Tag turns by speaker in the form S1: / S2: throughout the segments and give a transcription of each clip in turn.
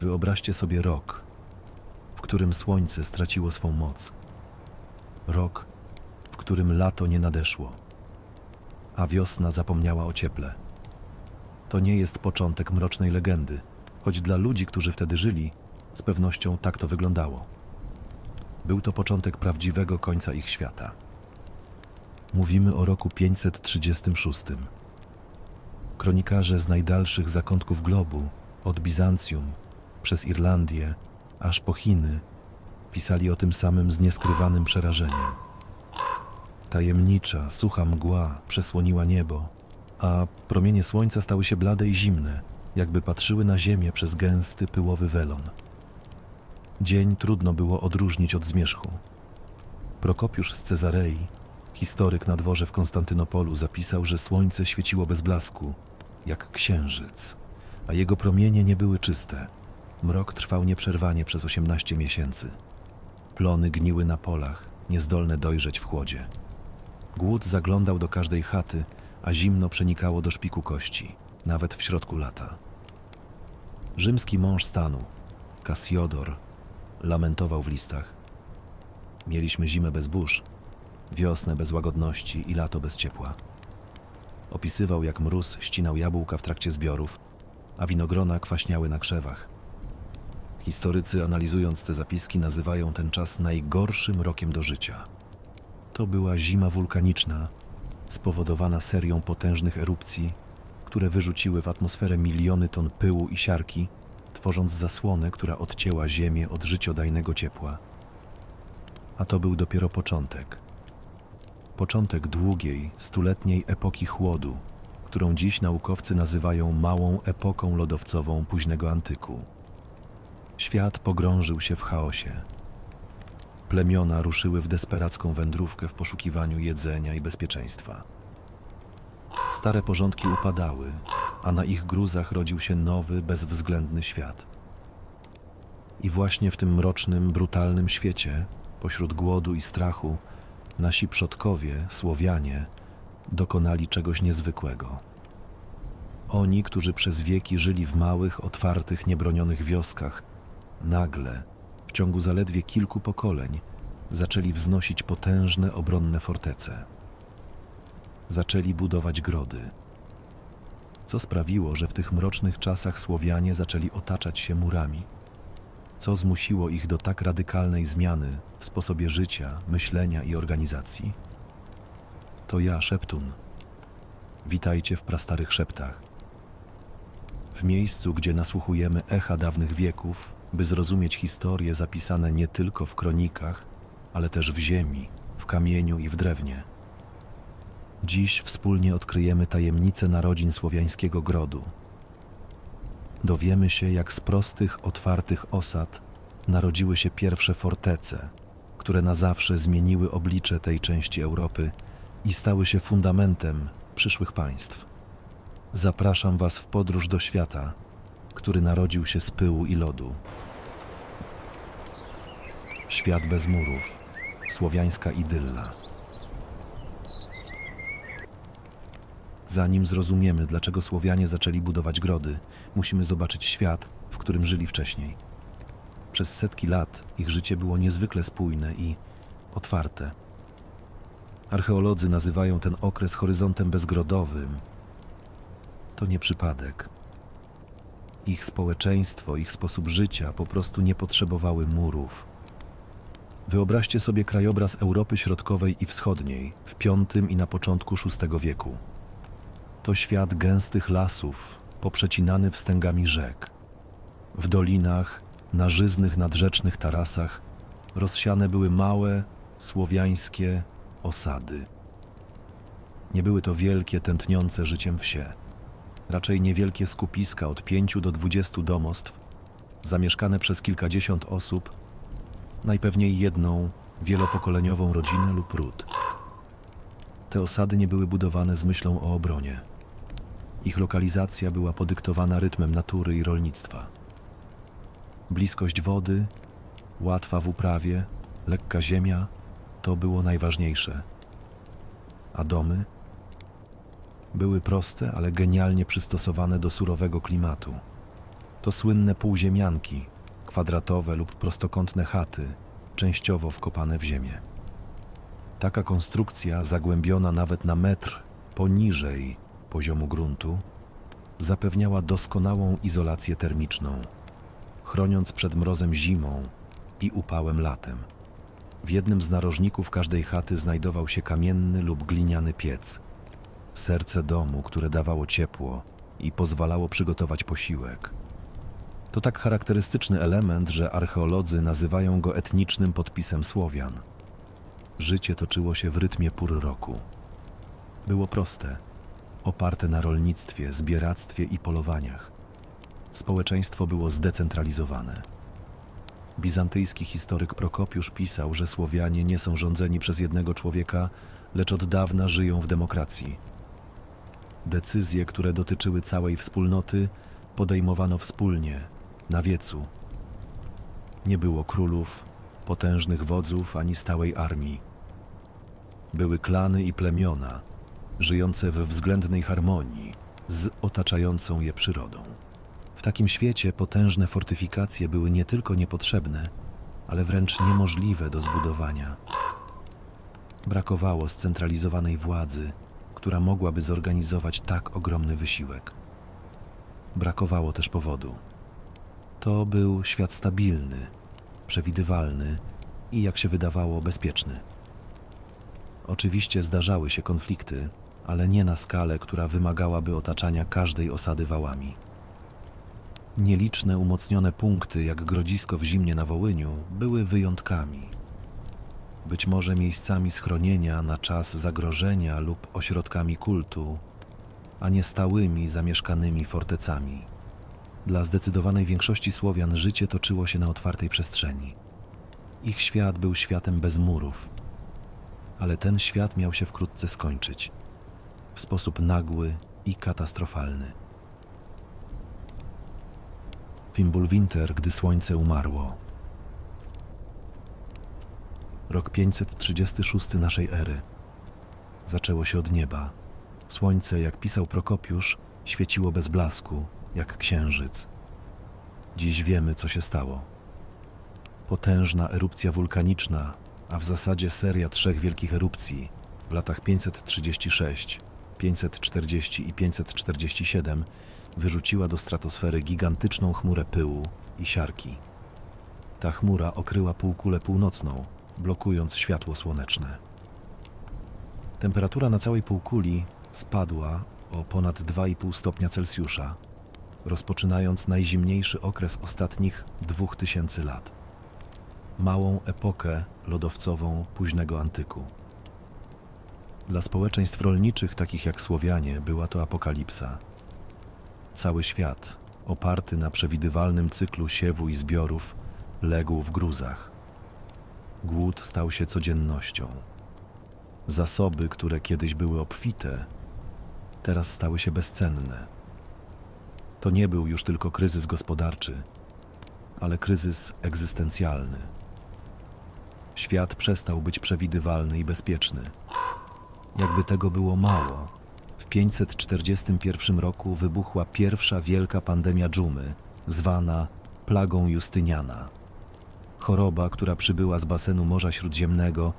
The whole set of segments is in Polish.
S1: Wyobraźcie sobie rok, w którym słońce straciło swą moc. Rok, w którym lato nie nadeszło, a wiosna zapomniała o cieple. To nie jest początek mrocznej legendy, choć dla ludzi, którzy wtedy żyli, z pewnością tak to wyglądało. Był to początek prawdziwego końca ich świata. Mówimy o roku 536. Kronikarze z najdalszych zakątków globu, od Bizancjum, przez Irlandię, aż po Chiny, pisali o tym samym z nieskrywanym przerażeniem. Tajemnicza, sucha mgła przesłoniła niebo, a promienie słońca stały się blade i zimne, jakby patrzyły na ziemię przez gęsty, pyłowy welon. Dzień trudno było odróżnić od zmierzchu. Prokopiusz z Cezarei, historyk na dworze w Konstantynopolu, zapisał, że słońce świeciło bez blasku, jak księżyc, a jego promienie nie były czyste. Mrok trwał nieprzerwanie przez 18 miesięcy. Plony gniły na polach, niezdolne dojrzeć w chłodzie. Głód zaglądał do każdej chaty, a zimno przenikało do szpiku kości, nawet w środku lata. Rzymski mąż stanu, Kasiodor, lamentował w listach. Mieliśmy zimę bez burz, wiosnę bez łagodności i lato bez ciepła. Opisywał, jak mróz ścinał jabłka w trakcie zbiorów, a winogrona kwaśniały na krzewach. Historycy, analizując te zapiski, nazywają ten czas najgorszym rokiem do życia. To była zima wulkaniczna, spowodowana serią potężnych erupcji, które wyrzuciły w atmosferę miliony ton pyłu i siarki, tworząc zasłonę, która odcięła Ziemię od życiodajnego ciepła. A to był dopiero początek. Początek długiej, stuletniej epoki chłodu, którą dziś naukowcy nazywają małą epoką lodowcową późnego antyku. Świat pogrążył się w chaosie. Plemiona ruszyły w desperacką wędrówkę w poszukiwaniu jedzenia i bezpieczeństwa. Stare porządki upadały, a na ich gruzach rodził się nowy, bezwzględny świat. I właśnie w tym mrocznym, brutalnym świecie, pośród głodu i strachu, nasi przodkowie, Słowianie, dokonali czegoś niezwykłego. Oni, którzy przez wieki żyli w małych, otwartych, niebronionych wioskach, nagle, w ciągu zaledwie kilku pokoleń, zaczęli wznosić potężne, obronne fortece. Zaczęli budować grody. Co sprawiło, że w tych mrocznych czasach Słowianie zaczęli otaczać się murami? Co zmusiło ich do tak radykalnej zmiany w sposobie życia, myślenia i organizacji? To ja, Szeptun. Witajcie w prastarych szeptach. W miejscu, gdzie nasłuchujemy echa dawnych wieków, by zrozumieć historie zapisane nie tylko w kronikach, ale też w ziemi, w kamieniu i w drewnie. Dziś wspólnie odkryjemy tajemnicę narodzin słowiańskiego grodu. Dowiemy się, jak z prostych, otwartych osad narodziły się pierwsze fortece, które na zawsze zmieniły oblicze tej części Europy i stały się fundamentem przyszłych państw. Zapraszam Was w podróż do świata, który narodził się z pyłu i lodu. Świat bez murów, słowiańska idylla. Zanim zrozumiemy, dlaczego Słowianie zaczęli budować grody, musimy zobaczyć świat, w którym żyli wcześniej. Przez setki lat ich życie było niezwykle spójne i otwarte. Archeolodzy nazywają ten okres horyzontem bezgrodowym. To nie przypadek. Ich społeczeństwo, ich sposób życia po prostu nie potrzebowały murów. Wyobraźcie sobie krajobraz Europy Środkowej i Wschodniej w V i na początku VI wieku. To świat gęstych lasów, poprzecinany wstęgami rzek. W dolinach, na żyznych nadrzecznych tarasach rozsiane były małe, słowiańskie osady. Nie były to wielkie, tętniące życiem wsie. Raczej niewielkie skupiska od pięciu do dwudziestu domostw, zamieszkane przez kilkadziesiąt osób, najpewniej jedną wielopokoleniową rodzinę lub ród. Te osady nie były budowane z myślą o obronie. Ich lokalizacja była podyktowana rytmem natury i rolnictwa. Bliskość wody, łatwa w uprawie, lekka ziemia to było najważniejsze. A domy były proste, ale genialnie przystosowane do surowego klimatu. To słynne półziemianki, kwadratowe lub prostokątne chaty, częściowo wkopane w ziemię. Taka konstrukcja, zagłębiona nawet na metr poniżej poziomu gruntu, zapewniała doskonałą izolację termiczną, chroniąc przed mrozem zimą i upałem latem. W jednym z narożników każdej chaty znajdował się kamienny lub gliniany piec, serce domu, które dawało ciepło i pozwalało przygotować posiłek. To tak charakterystyczny element, że archeolodzy nazywają go etnicznym podpisem Słowian. Życie toczyło się w rytmie pór roku. Było proste, oparte na rolnictwie, zbieractwie i polowaniach. Społeczeństwo było zdecentralizowane. Bizantyjski historyk Prokopiusz pisał, że Słowianie nie są rządzeni przez jednego człowieka, lecz od dawna żyją w demokracji. Decyzje, które dotyczyły całej wspólnoty, podejmowano wspólnie, na wiecu. Nie było królów, potężnych wodzów ani stałej armii. Były klany i plemiona, żyjące we względnej harmonii z otaczającą je przyrodą. W takim świecie potężne fortyfikacje były nie tylko niepotrzebne, ale wręcz niemożliwe do zbudowania. Brakowało scentralizowanej władzy, która mogłaby zorganizować tak ogromny wysiłek. Brakowało też powodu. To był świat stabilny, przewidywalny i, jak się wydawało, bezpieczny. Oczywiście zdarzały się konflikty, ale nie na skalę, która wymagałaby otaczania każdej osady wałami. Nieliczne umocnione punkty, jak grodzisko w zimnie na Wołyniu, były wyjątkami. Być może miejscami schronienia na czas zagrożenia lub ośrodkami kultu, a nie stałymi, zamieszkanymi fortecami. Dla zdecydowanej większości Słowian życie toczyło się na otwartej przestrzeni. Ich świat był światem bez murów, ale ten świat miał się wkrótce skończyć w sposób nagły i katastrofalny. Fimbulwinter, gdy słońce umarło. Rok 536 naszej ery. Zaczęło się od nieba. Słońce, jak pisał Prokopiusz, świeciło bez blasku, jak księżyc. Dziś wiemy, co się stało. Potężna erupcja wulkaniczna, a w zasadzie seria trzech wielkich erupcji w latach 536, 540 i 547 wyrzuciła do stratosfery gigantyczną chmurę pyłu i siarki. Ta chmura okryła półkulę północną, blokując światło słoneczne. Temperatura na całej półkuli spadła o ponad 2,5 stopnia Celsjusza, rozpoczynając najzimniejszy okres ostatnich 2000 lat. Małą epokę lodowcową późnego antyku. Dla społeczeństw rolniczych, takich jak Słowianie, była to apokalipsa. Cały świat, oparty na przewidywalnym cyklu siewu i zbiorów, legł w gruzach. Głód stał się codziennością. Zasoby, które kiedyś były obfite, teraz stały się bezcenne. To nie był już tylko kryzys gospodarczy, ale kryzys egzystencjalny. Świat przestał być przewidywalny i bezpieczny. Jakby tego było mało, w 541 roku wybuchła pierwsza wielka pandemia dżumy, zwana plagą Justyniana. Choroba, która przybyła z basenu Morza Śródziemnego,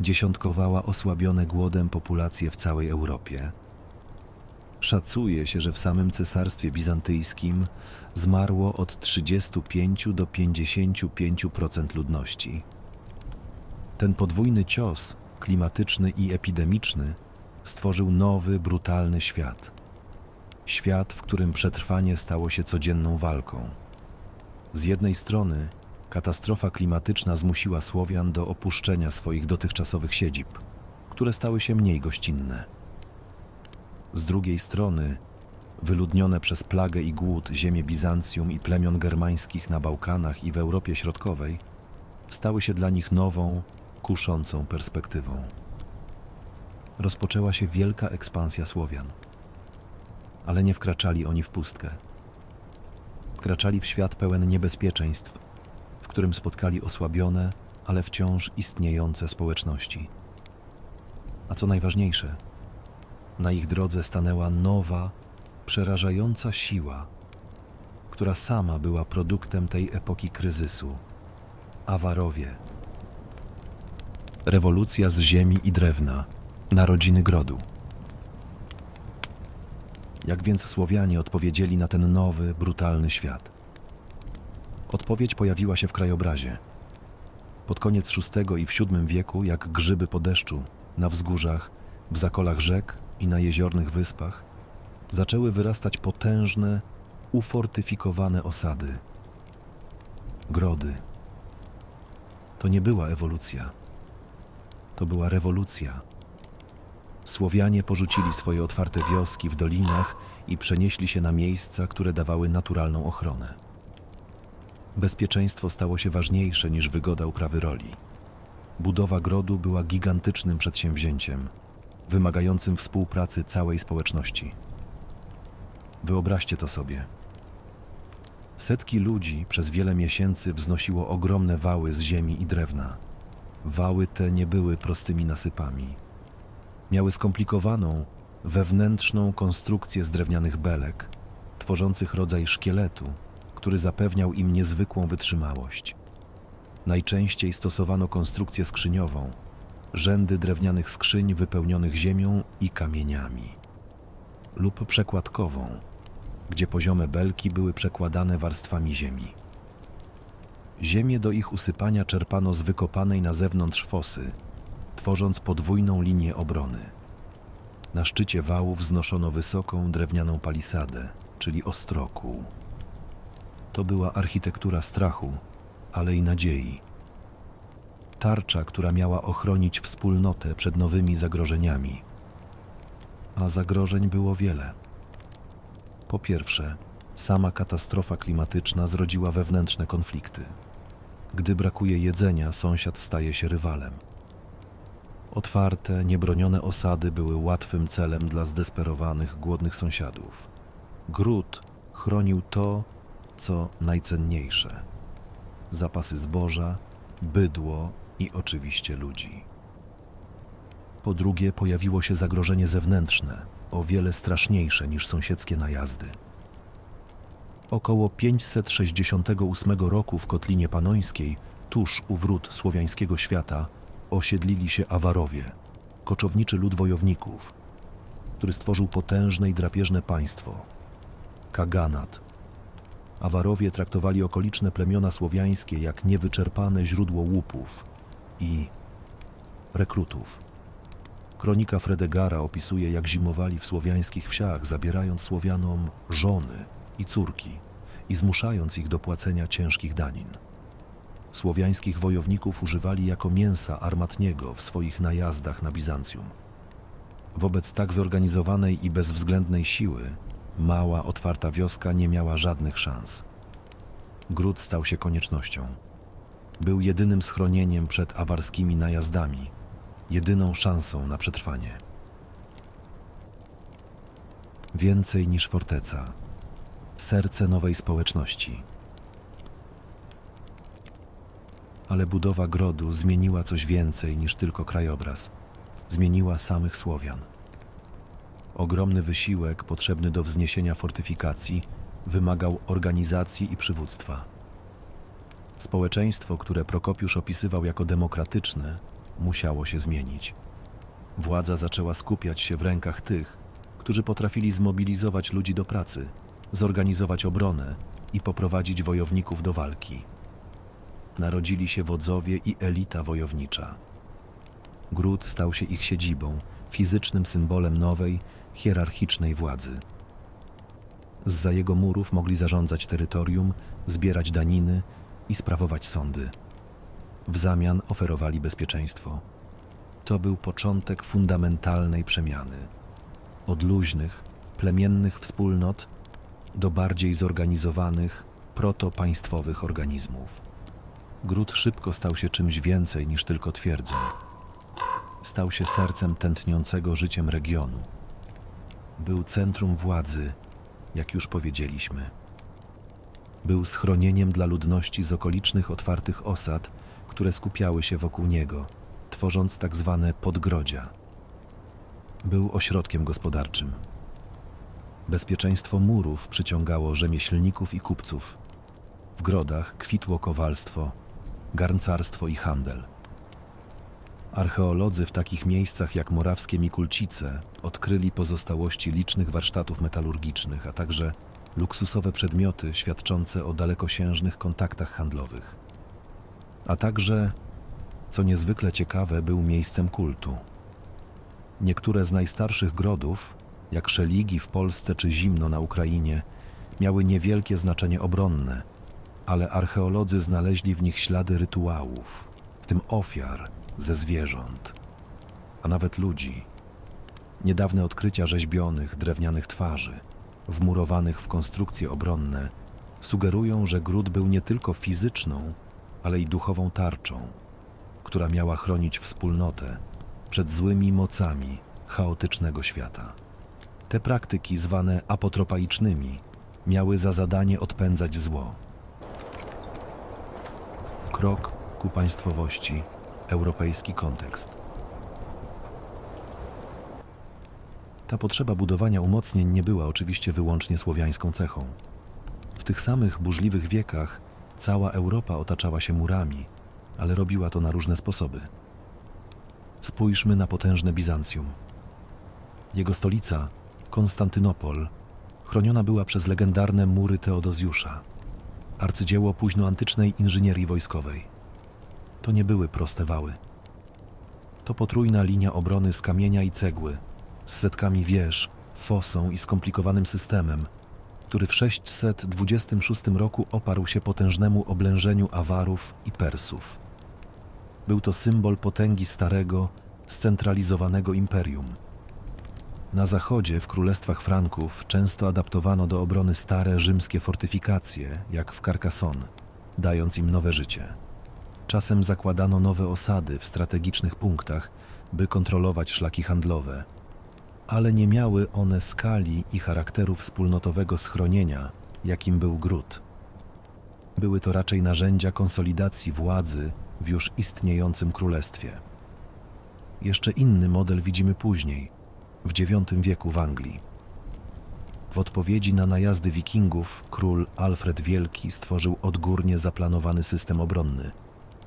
S1: dziesiątkowała osłabione głodem populacje w całej Europie. Szacuje się, że w samym cesarstwie bizantyjskim zmarło od 35 do 55% ludności. Ten podwójny cios, klimatyczny i epidemiczny, stworzył nowy, brutalny świat. Świat, w którym przetrwanie stało się codzienną walką. Z jednej strony katastrofa klimatyczna zmusiła Słowian do opuszczenia swoich dotychczasowych siedzib, które stały się mniej gościnne. Z drugiej strony, wyludnione przez plagę i głód ziemie Bizancjum i plemion germańskich na Bałkanach i w Europie Środkowej, stały się dla nich nową, kuszącą perspektywą. Rozpoczęła się wielka ekspansja Słowian. Ale nie wkraczali oni w pustkę. Wkraczali w świat pełen niebezpieczeństw, którym spotkali osłabione, ale wciąż istniejące społeczności. A co najważniejsze, na ich drodze stanęła nowa, przerażająca siła, która sama była produktem tej epoki kryzysu. Awarowie. Rewolucja z ziemi i drewna, narodziny grodu. Jak więc Słowianie odpowiedzieli na ten nowy, brutalny świat? Odpowiedź pojawiła się w krajobrazie. Pod koniec VI i VII wieku, jak grzyby po deszczu, na wzgórzach, w zakolach rzek i na jeziornych wyspach, zaczęły wyrastać potężne, ufortyfikowane osady. Grody. To nie była ewolucja. To była rewolucja. Słowianie porzucili swoje otwarte wioski w dolinach i przenieśli się na miejsca, które dawały naturalną ochronę. Bezpieczeństwo stało się ważniejsze niż wygoda uprawy roli. Budowa grodu była gigantycznym przedsięwzięciem, wymagającym współpracy całej społeczności. Wyobraźcie to sobie. Setki ludzi przez wiele miesięcy wznosiło ogromne wały z ziemi i drewna. Wały te nie były prostymi nasypami. Miały skomplikowaną, wewnętrzną konstrukcję z drewnianych belek, tworzących rodzaj szkieletu, który zapewniał im niezwykłą wytrzymałość. Najczęściej stosowano konstrukcję skrzyniową, rzędy drewnianych skrzyń wypełnionych ziemią i kamieniami, lub przekładkową, gdzie poziome belki były przekładane warstwami ziemi. Ziemię do ich usypania czerpano z wykopanej na zewnątrz fosy, tworząc podwójną linię obrony. Na szczycie wału wznoszono wysoką drewnianą palisadę, czyli ostrokół. To była architektura strachu, ale i nadziei. Tarcza, która miała ochronić wspólnotę przed nowymi zagrożeniami. A zagrożeń było wiele. Po pierwsze, sama katastrofa klimatyczna zrodziła wewnętrzne konflikty. Gdy brakuje jedzenia, sąsiad staje się rywalem. Otwarte, niebronione osady były łatwym celem dla zdesperowanych, głodnych sąsiadów. Gród chronił to, co najcenniejsze: zapasy zboża, bydło i oczywiście ludzi. Po drugie, pojawiło się zagrożenie zewnętrzne, o wiele straszniejsze niż sąsiedzkie najazdy. Około 568 roku w Kotlinie Panońskiej, tuż u wrót słowiańskiego świata, osiedlili się Awarowie, koczowniczy lud wojowników, który stworzył potężne i drapieżne państwo kaganat. Awarowie traktowali okoliczne plemiona słowiańskie jak niewyczerpane źródło łupów i rekrutów. Kronika Fredegara opisuje, jak zimowali w słowiańskich wsiach, zabierając Słowianom żony i córki i zmuszając ich do płacenia ciężkich danin. Słowiańskich wojowników używali jako mięsa armatniego w swoich najazdach na Bizancjum. Wobec tak zorganizowanej i bezwzględnej siły, mała, otwarta wioska nie miała żadnych szans. Gród stał się koniecznością. Był jedynym schronieniem przed awarskimi najazdami, jedyną szansą na przetrwanie. Więcej niż forteca, serce nowej społeczności. Ale budowa grodu zmieniła coś więcej niż tylko krajobraz. Zmieniła samych Słowian. Ogromny wysiłek potrzebny do wzniesienia fortyfikacji wymagał organizacji i przywództwa. Społeczeństwo, które Prokopiusz opisywał jako demokratyczne, musiało się zmienić. Władza zaczęła skupiać się w rękach tych, którzy potrafili zmobilizować ludzi do pracy, zorganizować obronę i poprowadzić wojowników do walki. Narodzili się wodzowie i elita wojownicza. Gród stał się ich siedzibą, fizycznym symbolem nowej, hierarchicznej władzy. Zza jego murów mogli zarządzać terytorium, zbierać daniny i sprawować sądy. W zamian oferowali bezpieczeństwo. To był początek fundamentalnej przemiany. Od luźnych, plemiennych wspólnot do bardziej zorganizowanych, protopaństwowych organizmów. Gród szybko stał się czymś więcej niż tylko twierdzą. Stał się sercem tętniącego życiem regionu. Był centrum władzy, jak już powiedzieliśmy. Był schronieniem dla ludności z okolicznych otwartych osad, które skupiały się wokół niego, tworząc tak zwane podgrodzia. Był ośrodkiem gospodarczym. Bezpieczeństwo murów przyciągało rzemieślników i kupców. W grodach kwitło kowalstwo, garncarstwo i handel. Archeolodzy w takich miejscach jak morawskie Mikulcice odkryli pozostałości licznych warsztatów metalurgicznych, a także luksusowe przedmioty świadczące o dalekosiężnych kontaktach handlowych. A także, co niezwykle ciekawe, był miejscem kultu. Niektóre z najstarszych grodów, jak Szeligi w Polsce czy Zimno na Ukrainie, miały niewielkie znaczenie obronne, ale archeolodzy znaleźli w nich ślady rytuałów, w tym ofiar ze zwierząt, a nawet ludzi. Niedawne odkrycia rzeźbionych, drewnianych twarzy, wmurowanych w konstrukcje obronne, sugerują, że gród był nie tylko fizyczną, ale i duchową tarczą, która miała chronić wspólnotę przed złymi mocami chaotycznego świata. Te praktyki, zwane apotropaicznymi, miały za zadanie odpędzać zło. Krok ku państwowości, europejski kontekst. Ta potrzeba budowania umocnień nie była oczywiście wyłącznie słowiańską cechą. W tych samych burzliwych wiekach cała Europa otaczała się murami, ale robiła to na różne sposoby. Spójrzmy na potężne Bizancjum. Jego stolica, Konstantynopol, chroniona była przez legendarne mury Teodozjusza, arcydzieło późnoantycznej inżynierii wojskowej. To nie były proste wały. To potrójna linia obrony z kamienia i cegły, z setkami wież, fosą i skomplikowanym systemem, który w 626 roku oparł się potężnemu oblężeniu Awarów i Persów. Był to symbol potęgi starego, scentralizowanego imperium. Na zachodzie, w królestwach Franków, często adaptowano do obrony stare rzymskie fortyfikacje, jak w Carcassonne, dając im nowe życie. Czasem zakładano nowe osady w strategicznych punktach, by kontrolować szlaki handlowe, ale nie miały one skali i charakteru wspólnotowego schronienia, jakim był gród. Były to raczej narzędzia konsolidacji władzy w już istniejącym królestwie. Jeszcze inny model widzimy później, w IX wieku w Anglii. W odpowiedzi na najazdy wikingów król Alfred Wielki stworzył odgórnie zaplanowany system obronny,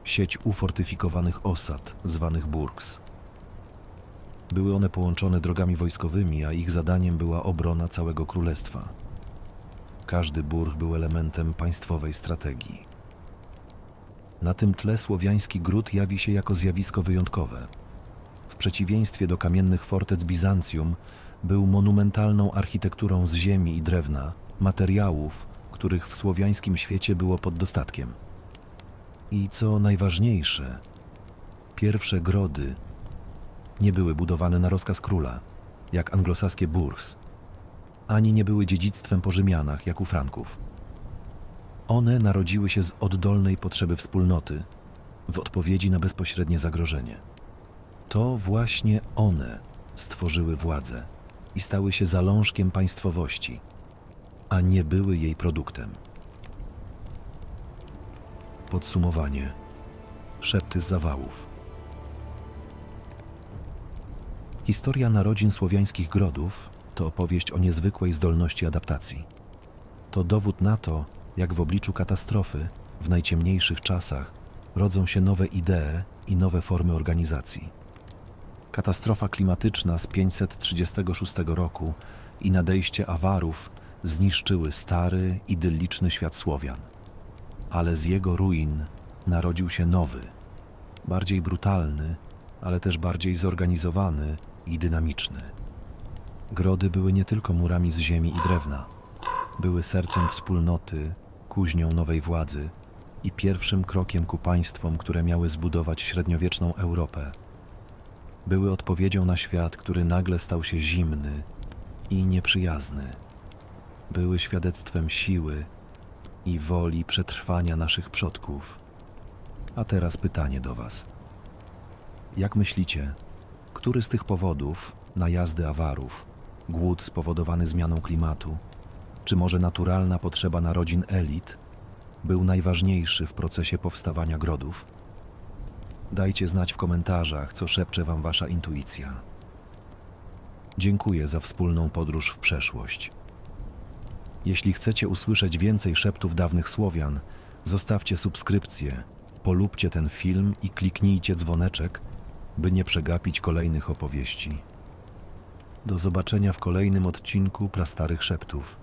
S1: sieć ufortyfikowanych osad zwanych burgs. Były one połączone drogami wojskowymi, a ich zadaniem była obrona całego królestwa. Każdy burg był elementem państwowej strategii. Na tym tle słowiański gród jawi się jako zjawisko wyjątkowe. W przeciwieństwie do kamiennych fortec Bizancjum, był monumentalną architekturą z ziemi i drewna, materiałów, których w słowiańskim świecie było pod dostatkiem. I co najważniejsze, pierwsze grody nie były budowane na rozkaz króla, jak anglosaskie burgs, ani nie były dziedzictwem po Rzymianach, jak u Franków. One narodziły się z oddolnej potrzeby wspólnoty, w odpowiedzi na bezpośrednie zagrożenie. To właśnie one stworzyły władzę i stały się zalążkiem państwowości, a nie były jej produktem. Podsumowanie. Szepty z zawałów. Historia narodzin słowiańskich grodów to opowieść o niezwykłej zdolności adaptacji. To dowód na to, jak w obliczu katastrofy, w najciemniejszych czasach, rodzą się nowe idee i nowe formy organizacji. Katastrofa klimatyczna z 536 roku i nadejście awarów zniszczyły stary, idylliczny świat Słowian. Ale z jego ruin narodził się nowy, bardziej brutalny, ale też bardziej zorganizowany i dynamiczny. Grody były nie tylko murami z ziemi i drewna, były sercem wspólnoty, kuźnią nowej władzy i pierwszym krokiem ku państwom, które miały zbudować średniowieczną Europę. Były odpowiedzią na świat, który nagle stał się zimny i nieprzyjazny. Były świadectwem siły i woli przetrwania naszych przodków. A teraz pytanie do Was. Jak myślicie, który z tych powodów, najazdy awarów, głód spowodowany zmianą klimatu, czy może naturalna potrzeba narodzin elit, był najważniejszy w procesie powstawania grodów? Dajcie znać w komentarzach, co szepcze Wam Wasza intuicja. Dziękuję za wspólną podróż w przeszłość. Jeśli chcecie usłyszeć więcej szeptów dawnych Słowian, zostawcie subskrypcję, polubcie ten film i kliknijcie dzwoneczek, by nie przegapić kolejnych opowieści. Do zobaczenia w kolejnym odcinku Prastarych Szeptów.